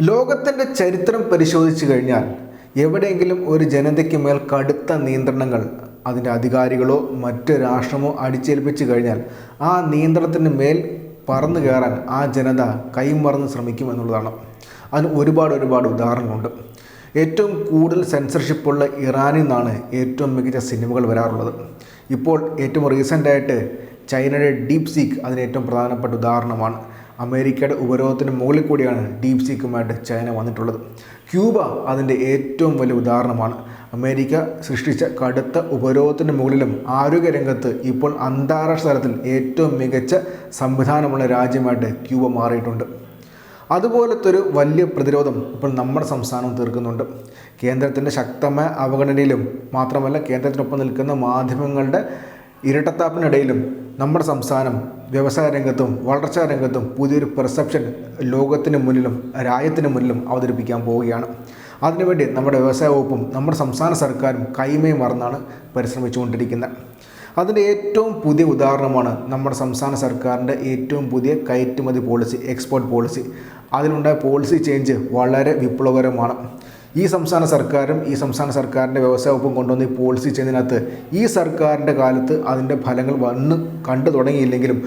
ലോകത്തിന്റെ ചരിത്രം പരിശോധിച്ചു കഴിഞ്ഞാൽ എവിടെയെങ്കിലും ഒരു ജനതയ്ക്ക് മേൽ കടുത്ത നിയന്ത്രണങ്ങൾ അതിന്റെ അധികാരികളോ മറ്റു രാഷ്ട്രമോ അടിച്ചേൽപ്പിച്ചു കഴിഞ്ഞാൽ ആ നിയന്ത്രണത്തിന് മേൽ പറന്നു കയറാൻ ആ ജനത കൈമറന്ന് ശ്രമിക്കും എന്നുള്ളതാണ്. അതിന് ഒരുപാട് ഒരുപാട് ഉദാഹരണങ്ങളുണ്ട്. ഏറ്റവും കൂടുതൽ സെൻസർഷിപ്പുള്ള ഇറാനിൽ നിന്നാണ് ഏറ്റവും മികച്ച സിനിമകൾ വരാറുള്ളത്. ഇപ്പോൾ ഏറ്റവും റീസെന്റായിട്ട് ചൈനയുടെ ഡീപ് സീക്ക് അതിന് ഏറ്റവും പ്രധാനപ്പെട്ട ഉദാഹരണമാണ്. അമേരിക്കയുടെ ഉപരോധത്തിന് മുകളിൽ കൂടിയാണ് ഡീപ് സീക്കുമായിട്ട് ചൈന വന്നിട്ടുള്ളത്. ക്യൂബ അതിന്റെ ഏറ്റവും വലിയ ഉദാഹരണമാണ്. അമേരിക്ക സൃഷ്ടിച്ച കടുത്ത ഉപരോധത്തിന് മുകളിലും ആരോഗ്യരംഗത്ത് ഇപ്പോൾ അന്താരാഷ്ട്ര തലത്തിൽ ഏറ്റവും മികച്ച സംവിധാനമുള്ള രാജ്യമായിട്ട് ക്യൂബ മാറിയിട്ടുണ്ട്. അതുപോലത്തെ ഒരു വലിയ പ്രതിരോധം ഇപ്പോൾ നമ്മുടെ സംസ്ഥാനം തീർക്കുന്നുണ്ട്. കേന്ദ്രത്തിന്റെ ശക്തമായ അവഗണനയിലും മാത്രമല്ല കേന്ദ്രത്തിനൊപ്പം നിൽക്കുന്ന മാധ്യമങ്ങളുടെ ഇരട്ടത്താപ്പിനിടയിലും നമ്മുടെ സംസ്ഥാനം വ്യവസായ രംഗത്തും വളർച്ചാ രംഗത്തും പുതിയൊരു പെർസെപ്ഷൻ ലോകത്തിന് മുന്നിലും രാജ്യത്തിന് മുന്നിലും അവതരിപ്പിക്കാൻ പോവുകയാണ്. അതിനുവേണ്ടി നമ്മുടെ വ്യവസായ വകുപ്പും നമ്മുടെ സംസ്ഥാന സർക്കാരും കൈമയും മറന്നാണ് പരിശ്രമിച്ചുകൊണ്ടിരിക്കുന്നത്. അതിന്റെ ഏറ്റവും പുതിയ ഉദാഹരണമാണ് നമ്മുടെ സംസ്ഥാന സർക്കാരിന്റെ ഏറ്റവും പുതിയ കയറ്റുമതി പോളിസി എക്സ്പോർട്ട് പോളിസി അതിനുണ്ടായ പോളിസി ചേഞ്ച് വളരെ വിപ്ലവകരമാണ്. ഈ സംസ്ഥാന സർക്കാരും ഈ സംസ്ഥാന സർക്കാരിന്റെ വ്യവസായ വകുപ്പും കൊണ്ടുവന്ന് ഈ പോളിസി ചെയ്യുന്നതിനകത്ത് ഈ സർക്കാരിന്റെ കാലത്ത് അതിന്റെ ഫലങ്ങൾ വന്ന് കണ്ടു തുടങ്ങിയില്ലെങ്കിലും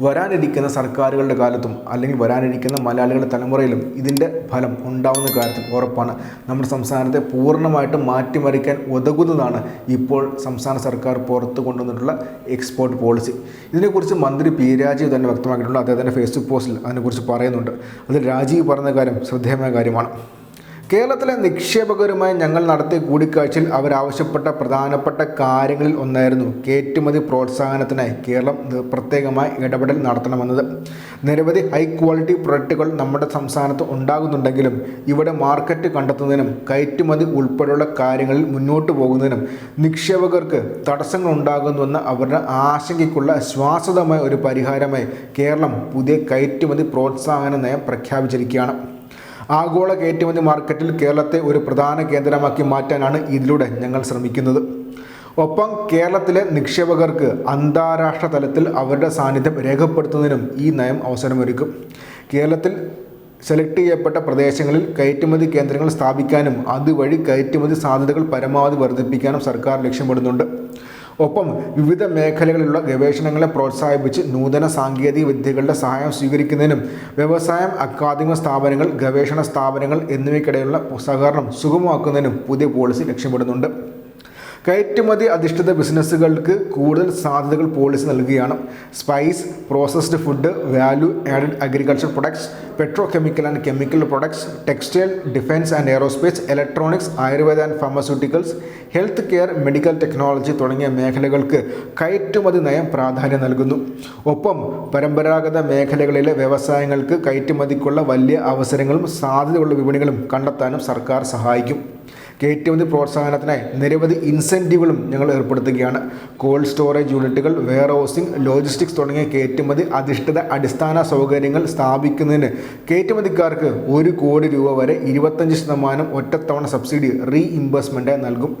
വരാനിരിക്കുന്ന സർക്കാരുകളുടെ കാലത്തും അല്ലെങ്കിൽ വരാനിരിക്കുന്ന മലയാളികളുടെ തലമുറയിലും ഇതിന്റെ ഫലം ഉണ്ടാവുന്ന കാര്യത്തിൽ ഉറപ്പാണ്. നമ്മുടെ സംസ്ഥാനത്തെ പൂർണമായിട്ടും മാറ്റിമറിക്കാൻ ഉതകുന്നതാണ് ഇപ്പോൾ സംസ്ഥാന സർക്കാർ പുറത്തു കൊണ്ടുവന്നിട്ടുള്ള എക്സ്പോർട്ട് പോളിസി ഇതിനെക്കുറിച്ച് മന്ത്രി പി രാജീവ് തന്നെ വ്യക്തമാക്കിയിട്ടുണ്ട്. അദ്ദേഹത്തിന്റെ ഫേസ്ബുക്ക് പോസ്റ്റിൽ അതിനെക്കുറിച്ച് പറയുന്നുണ്ട്. അതിൽ രാജീവ് പറഞ്ഞ കാര്യം ശ്രദ്ധേയമായ കാര്യമാണ്. കേരളത്തിലെ നിക്ഷേപകരുമായി ഞങ്ങൾ നടത്തിയ കൂടിക്കാഴ്ചയിൽ അവരാവശ്യപ്പെട്ട പ്രധാനപ്പെട്ട കാര്യങ്ങളിൽ ഒന്നായിരുന്നു കയറ്റുമതി പ്രോത്സാഹനത്തിനായി കേരളം പ്രത്യേകമായി ഇടപെടൽ നടത്തണമെന്നത്. നിരവധി ഹൈ ക്വാളിറ്റി പ്രൊഡക്റ്റുകൾ നമ്മുടെ സംസ്ഥാനത്ത് ഉണ്ടാകുന്നുണ്ടെങ്കിലും ഇവിടെ മാർക്കറ്റ് കണ്ടെത്തുന്നതിനും കയറ്റുമതി ഉൾപ്പെടെയുള്ള കാര്യങ്ങളിൽ മുന്നോട്ട് പോകുന്നതിനും നിക്ഷേപകർക്ക് തടസ്സങ്ങൾ ഉണ്ടാകുന്നുവെന്ന അവരുടെ ആശങ്കയ്ക്കുള്ള ശ്വാസതമായ ഒരു പരിഹാരമായി കേരളം പുതിയ കയറ്റുമതി പ്രോത്സാഹന നയം പ്രഖ്യാപിച്ചിരിക്കുകയാണ്. ആഗോള കയറ്റുമതി മാർക്കറ്റിൽ കേരളത്തെ ഒരു പ്രധാന കേന്ദ്രമാക്കി മാറ്റാനാണ് ഇതിലൂടെ ഞങ്ങൾ ശ്രമിക്കുന്നത്. ഒപ്പം കേരളത്തിലെ നിക്ഷേപകർക്ക് അന്താരാഷ്ട്ര തലത്തിൽ അവരുടെ സാന്നിധ്യം രേഖപ്പെടുത്തുന്നതിനും ഈ നയം അവസരമൊരുക്കും. കേരളത്തിൽ സെലക്ട് ചെയ്യപ്പെട്ട പ്രദേശങ്ങളിൽ കയറ്റുമതി കേന്ദ്രങ്ങൾ സ്ഥാപിക്കാനും അതുവഴി കയറ്റുമതി സാധ്യതകൾ പരമാവധി വർദ്ധിപ്പിക്കാനും സർക്കാർ ലക്ഷ്യമിടുന്നുണ്ട്. ഒപ്പം വിവിധ മേഖലകളിലുള്ള ഗവേഷണങ്ങളെ പ്രോത്സാഹിപ്പിച്ച് നൂതന സാങ്കേതിക വിദ്യകളുടെ സഹായം സ്വീകരിക്കുന്നതിനും വ്യവസായം അക്കാദമിക സ്ഥാപനങ്ങൾ ഗവേഷണ സ്ഥാപനങ്ങൾ എന്നിവയ്ക്കിടയിലുള്ള സഹകരണം സുഗമമാക്കുന്നതിനും പുതിയ പോളിസി ലക്ഷ്യമിടുന്നുണ്ട്. കയറ്റുമതി അധിഷ്ഠിത ബിസിനസ്സുകൾക്ക് കൂടുതൽ സാധ്യതകൾ പോളിസി നൽകുകയാണ്. Spice processed food value added agriculture products petrochemical and chemical products textile defence and aerospace electronics Ayurveda and pharmaceuticals health care medical technology തുടങ്ങിയ മേഖലകൾക്ക് കയറ്റുമതി നയം പ്രാധാന്യം നൽകുന്നു. ഒപ്പം പരമ്പരാഗത മേഖലകളിലെ വ്യവസായങ്ങൾക്ക് കയറ്റുമതിക്കുള്ള വലിയ അവസരങ്ങളും സാധ്യതയുള്ള വിപണികളും കണ്ടെത്താനും സർക്കാർ സഹായിക്കും. കയറ്റുമതി പ്രോത്സാഹനത്തിനായി നിരവധി ഇൻസെന്റീവുകളും ഞങ്ങൾ ഏർപ്പെടുത്തുകയാണ്. കോൾഡ് സ്റ്റോറേജ് യൂണിറ്റുകൾ വെയർ ഹൗസിംഗ് ലോജിസ്റ്റിക്സ് തുടങ്ങിയ കയറ്റുമതി അധിഷ്ഠിത അടിസ്ഥാന സൗകര്യങ്ങൾ സ്ഥാപിക്കുന്നതിന് കയറ്റുമതിക്കാർക്ക് ഒരു കോടി രൂപ വരെ ഇരുപത്തഞ്ച് ശതമാനം ഒറ്റത്തവണ സബ്സിഡി റീ ഇംബേഴ്സ്മെന്റായി നൽകും.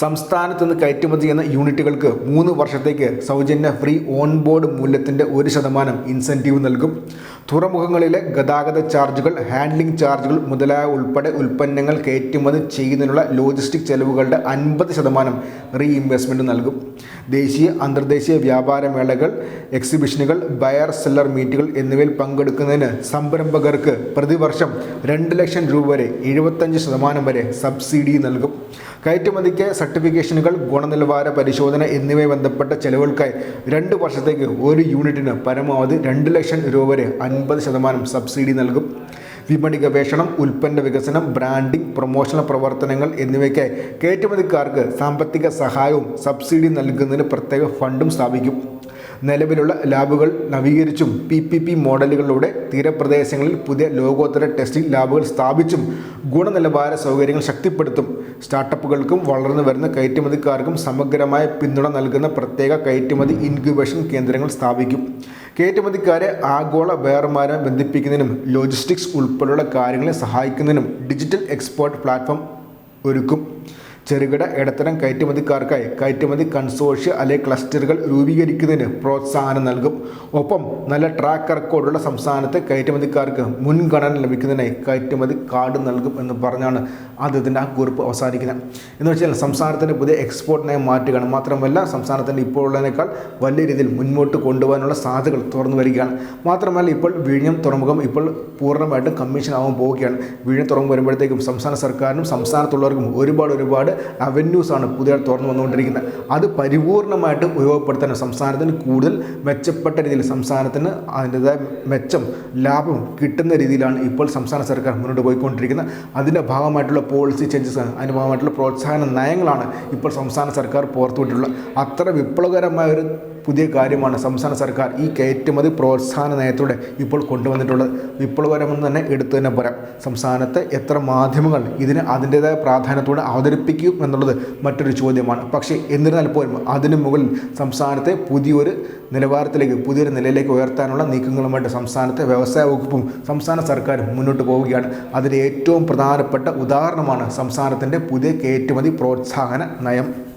സംസ്ഥാനത്ത് നിന്ന് കയറ്റുമതി ചെയ്യുന്ന യൂണിറ്റുകൾക്ക് മൂന്ന് വർഷത്തേക്ക് സൗജന്യ ഫ്രീ ഓൺ ബോർഡ് മൂല്യത്തിന്റെ ഒരു ശതമാനം ഇൻസെന്റീവ് നൽകും. തുറമുഖങ്ങളിലെ ഗതാഗത ചാർജുകൾ ഹാൻഡ്ലിംഗ് ചാർജുകൾ മുതലായ ഉൾപ്പെടെ ഉൽപ്പന്നങ്ങൾ കയറ്റുമതി ചെയ്യുന്നതിനുള്ള ലോജിസ്റ്റിക് ചെലവുകളുടെ അൻപത് ശതമാനം റീഇംബേഴ്സ്മെന്റ് നൽകും. ദേശീയ അന്തർദേശീയ വ്യാപാര മേളകൾ എക്സിബിഷനുകൾ ബയർ സെല്ലർ മീറ്റുകൾ എന്നിവയിൽ പങ്കെടുക്കുന്നതിന് സംരംഭകർക്ക് പ്രതിവർഷം രണ്ട് ലക്ഷം രൂപ വരെ എഴുപത്തഞ്ച് ശതമാനം വരെ സബ്സിഡി നൽകും. കയറ്റുമതിക്ക് സർട്ടിഫിക്കേഷനുകൾ ഗുണനിലവാര പരിശോധന എന്നിവയെ ബന്ധപ്പെട്ട ചെലവുകൾക്കായി രണ്ട് വർഷത്തേക്ക് ഒരു യൂണിറ്റിന് പരമാവധി രണ്ട് ലക്ഷം രൂപ വരെ അൻപത് ശതമാനം സബ്സിഡി നൽകും. വിപണി ഗവേഷണം ഉൽപ്പന്ന വികസനം ബ്രാൻഡിംഗ് പ്രൊമോഷണൽ പ്രവർത്തനങ്ങൾ എന്നിവയ്ക്കായി കയറ്റുമതിക്കാർക്ക് സാമ്പത്തിക സഹായവും സബ്സിഡി നൽകുന്നതിന് പ്രത്യേക ഫണ്ടും സ്ഥാപിക്കും. നിലവിലുള്ള ലാബുകൾ നവീകരിച്ചും പി പി പി മോഡലുകളിലൂടെ തീരപ്രദേശങ്ങളിൽ പുതിയ ലോകോത്തര ടെസ്റ്റിംഗ് ലാബുകൾ സ്ഥാപിച്ചും ഗുണനിലവാര സൗകര്യങ്ങൾ ശക്തിപ്പെടുത്തും. സ്റ്റാർട്ടപ്പുകൾക്കും വളർന്നു വരുന്ന കയറ്റുമതിക്കാർക്കും സമഗ്രമായ പിന്തുണ നൽകുന്ന പ്രത്യേക കയറ്റുമതി ഇൻക്യുബേഷൻ കേന്ദ്രങ്ങൾ സ്ഥാപിക്കും. കയറ്റുമതിക്കാരെ ആഗോള വേർമാരെ ബന്ധിപ്പിക്കുന്നതിനും ലോജിസ്റ്റിക്സ് ഉൾപ്പെടെയുള്ള കാര്യങ്ങളെ സഹായിക്കുന്നതിനും ഡിജിറ്റൽ എക്സ്പോർട്ട് പ്ലാറ്റ്ഫോം ഒരുക്കും. ചെറുകിട ഇടത്തരം കയറ്റുമതിക്കാർക്കായി കയറ്റുമതി കൺസോർഷ്യ അല്ലെങ്കിൽ ക്ലസ്റ്ററുകൾ രൂപീകരിക്കുന്നതിന് പ്രോത്സാഹനം നൽകും. ഒപ്പം നല്ല ട്രാക്ക് റെക്കോർഡുള്ള സംസ്ഥാനത്തെ കയറ്റുമതിക്കാർക്ക് മുൻഗണന ലഭിക്കുന്നതിനായി കയറ്റുമതി കാർഡ് നൽകും എന്ന് പറഞ്ഞാണ് ആദ്യത്തിന്റെ ആ കുറിപ്പ് അവസാനിക്കുന്നത്. എന്ന് വെച്ചാൽ സംസ്ഥാനത്തിന്റെ പുതിയ എക്സ്പോർട്ടിനായി മാറ്റുകയാണ്. മാത്രമല്ല സംസ്ഥാനത്തിന്റെ ഇപ്പോൾ ഉള്ളതിനേക്കാൾ വലിയ രീതിയിൽ മുന്നോട്ട് കൊണ്ടുപോകാനുള്ള സാധ്യതകൾ തുറന്നു വരികയാണ്. മാത്രമല്ല ഇപ്പോൾ വിഴിഞ്ഞം തുറമുഖം ഇപ്പോൾ പൂർണമായിട്ടും കമ്മീഷൻ ആവാൻ പോവുകയാണ്. വിഴിഞ്ഞം തുറമുഖം വരുമ്പോഴത്തേക്കും സംസ്ഥാന സർക്കാരിനും സംസ്ഥാനത്തുള്ളവർക്കും ഒരുപാട് ഒരുപാട് അവന്യൂസ് ആണ് പുതിയ തുറന്നു വന്നുകൊണ്ടിരിക്കുന്നത്. അത് പരിപൂർണമായിട്ട് ഉപയോഗപ്പെടുത്താൻ സംസ്ഥാനത്തിന് കൂടുതൽ മെച്ചപ്പെട്ട രീതിയിൽ സംസ്ഥാനത്തിന് അതിന്റെതായ മെച്ചം ലാഭം കിട്ടുന്ന രീതിയിലാണ് ഇപ്പോൾ സംസ്ഥാന സർക്കാർ മുന്നോട്ട് പോയിക്കൊണ്ടിരിക്കുന്നത്. അതിന്റെ ഭാഗമായിട്ടുള്ള പോളിസി ചേഞ്ചസ് അതിന്റെ ഭാഗമായിട്ടുള്ള പ്രോത്സാഹന നയങ്ങളാണ് ഇപ്പോൾ സംസ്ഥാന സർക്കാർ പുറത്തുവിട്ടിട്ടുള്ളത്. അത്ര വിപ്ലവകരമായ ഒരു പുതിയ കാര്യമാണ് സംസ്ഥാന സർക്കാർ ഈ കയറ്റുമതി പ്രോത്സാഹന നയത്തിലൂടെ ഇപ്പോൾ കൊണ്ടുവന്നിട്ടുള്ളത്. വിപ്ലവകരമെന്ന് തന്നെ എടുത്തു തന്നെ പറയാം. സംസ്ഥാനത്തെ എത്ര മാധ്യമങ്ങൾ ഇതിന് അതിന്റേതായ പ്രാധാന്യത്തോടെ അവതരിപ്പിക്കും എന്നുള്ളത് മറ്റൊരു ചോദ്യമാണ്. പക്ഷേ എന്നിരുന്നാൽ പോലും അതിനു മുകളിൽ സംസ്ഥാനത്തെ പുതിയൊരു നിലവാരത്തിലേക്ക് പുതിയൊരു നിലയിലേക്ക് ഉയർത്താനുള്ള നീക്കങ്ങളുമായിട്ട് സംസ്ഥാനത്തെ വ്യവസായ വകുപ്പും സംസ്ഥാന സർക്കാരും മുന്നോട്ട് പോവുകയാണ്. അതിൽ ഏറ്റവും പ്രധാനപ്പെട്ട ഉദാഹരണമാണ് സംസ്ഥാനത്തിന്റെ പുതിയ കയറ്റുമതി പ്രോത്സാഹന നയം.